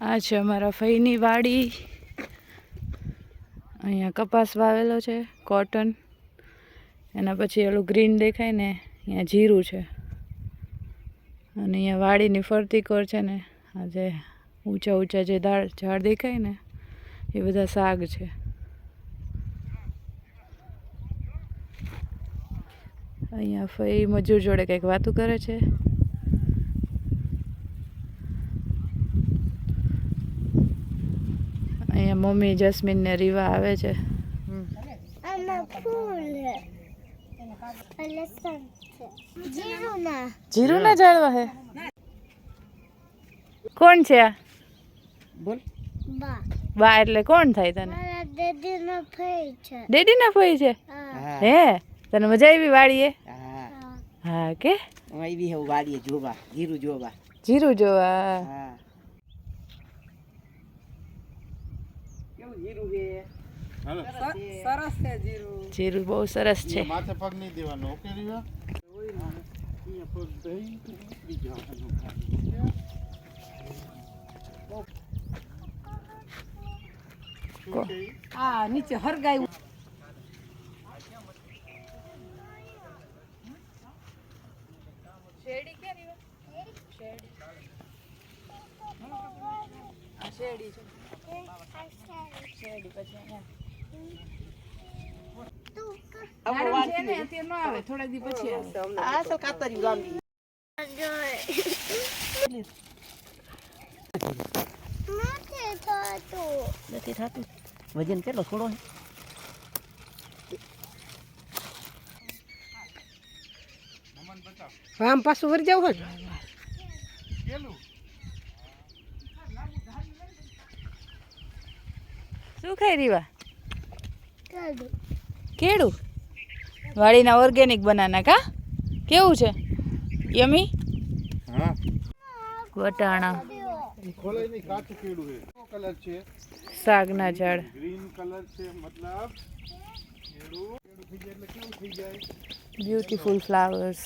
આ છે અમારા ફઈની વાડી. અહીંયા કપાસ વાવેલો છે કોટન એના પછી ઓલું ગ્રીન દેખાય ને, અહીંયા જીરું છે. અને અહીંયા વાડીની ફરતી કોર છે ને, આ જે ઊંચા ઊંચા જે દાળ, ઝાડ દેખાય ને, એ બધા શાક છે. અહીંયા ફઈ મજૂર જોડે કંઈક વાતું કરે છે. અહીંયા મમ્મી જસ્મીન ને રીવા આવે છે. જીરું ના જાળવા હે? કોણ છે આ? બોલ. બા. એટલે કોણ થાય તને? ડેડી ના ફઈ છે? હા. તને મજા આવી વાડીએ હા. કે? આવી હું વાડીએ જોવા. જીરું જોવા. જીરું જોવા. હા કેવું જીરું છે સરસ છે. જીરું. જીરું બહુ સરસ છે. માથે પગ નહીં દેવાનો ઓકે રીવા? કો- આ નીચે હરગાયું. આ શેરડી લાંબી નથી થતું. વજન કેટલો? થોડો આમ પાછું વરી જવું હોય શું ખાઈ રીવા કેળું? વાડીના ઓર્ગેનિક બનાના કા? કેવું છે? યમી વટાણા. ખોલાય નહીં કાચું કેળું છે. કલર છે. શાકના ઝાડ. ગ્રીન કલર છે મતલબ કેળું. કેળું થઈ જાય એટલે કેવું થઈ જાય બ્યુટીફુલ ફ્લાવર્સ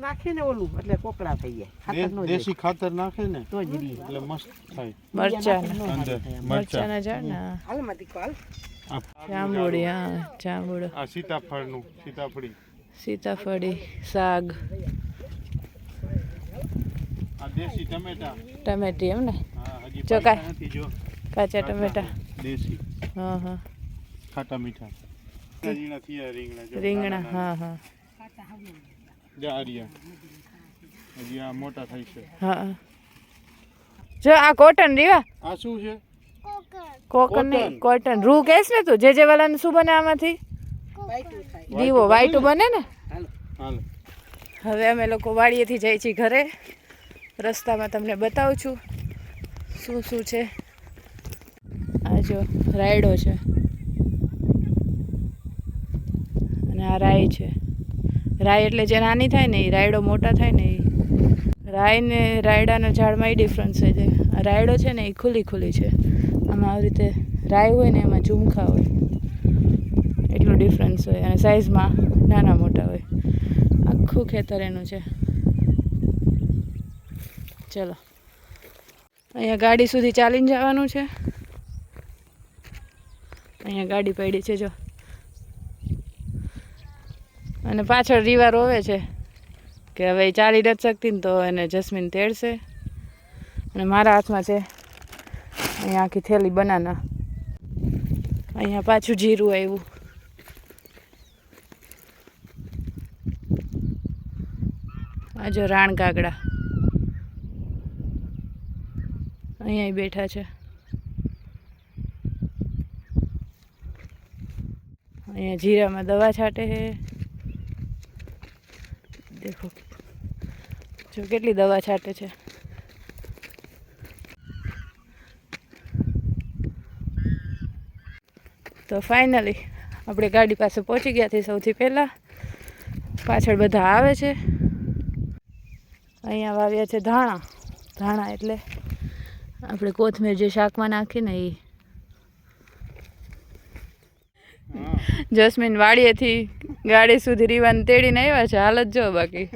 જાય ને ઓલું એટલે કોકડા થઈ જાય. ખાતર નો દેશી ખાતર નાખે ને તો જ રી એટલે મસ્ત થાય. મરચાના અંદર મરચાના ઝાડ ને હાલમાંથી કોલ જાંબુડી હા જાંબુડો આ સીતાફળનું સીતાફળી. સીતાફળી શાક આ દેશી ટમેટા. ટમેટી એમ ને? હા હજી જો કાચા ટમેટા. દેશી. હા હા. ખાટા મીઠા. રીંગણા રીંગણા હા હા. હજી આ મોટા થાય છે. હા જો આ કોટન રીવા. આ શું છે? કોકન નહીં કોટન. રૂ કહેશ ને તું જે જે વાલાને શું બને આમાંથી? દીવો વાઈટું બને ને? હવે અમે લોકો વાડીએથી જઈએ છીએ ઘરે. રસ્તામાં તમને બતાવું છું શું શું છે. આ જો રાયડો છે. અને આ રાય છે. રાઈ એટલે જે નાની થાય ને એ રાયડો મોટા થાય ને એ. રાય ને રાયડાના ઝાડમાં એ ડિફરન્સ છે રાયડો છે ને એ ખુલ્લી ખુલ્લી છે. આમાં આવી રીતે રાય હોય ને એમાં ઝુમખા હોય. એટલું ડિફરન્સ હોય અને સાઇઝમાં નાના મોટા હોય. આખું ખેતર એનું છે. ચલો. અહીંયા ગાડી સુધી ચાલીને જવાનું છે. અહીંયા ગાડી પડી છે, જો. અને પાછળ રીવા રોવે છે કે હવે ચાલી નથી શકતી ને તો એને જસ્મીન તેડશે. અને મારા હાથમાં છે અહીંયા આખી થેલી બનાના. અહીંયા પાછું જીરું આવ્યું. આ જો રાણ કાગડા અહીંયા બેઠા છે. અહીંયા જીરામાં દવા છાંટે છે. દેખો. જો કેટલી દવા છાંટે છે. તો ફાઇનલી આપણે ગાડી પાસે પહોંચી ગયા હતી સૌથી પહેલાં. પાછળ બધા આવે છે. અહીંયા વાવ્યા છે ધાણા. ધાણા એટલે આપણે કોથમીર જે શાકમાં નાખીને એ જસ્મીન વાડીએથી ગાડી સુધી રીવાને તેડીને આવ્યા છે. હાલત જો બાકી.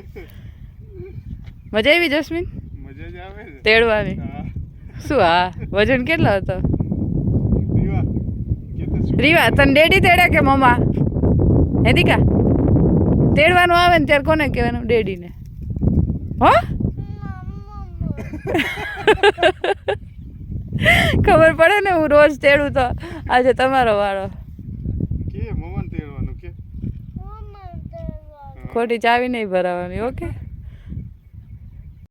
મજા આવી જસ્મીન? જ તેડવાની. શું હા? વજન કેટલો હતો? રીવા. તને ડેડી તેડે કે મમ્મા હે દીકા તેડવાનું આવે ને ત્યારે કોને કહેવાનું? ડેડીને. હો? ખબર પડે ને હું રોજ તેડું તો. આજે તમારો વાળો કે મમન તેડવાનું કે મમ્મા દેવા ખોટી ચાવી નહીં ભરાવાની ઓકે?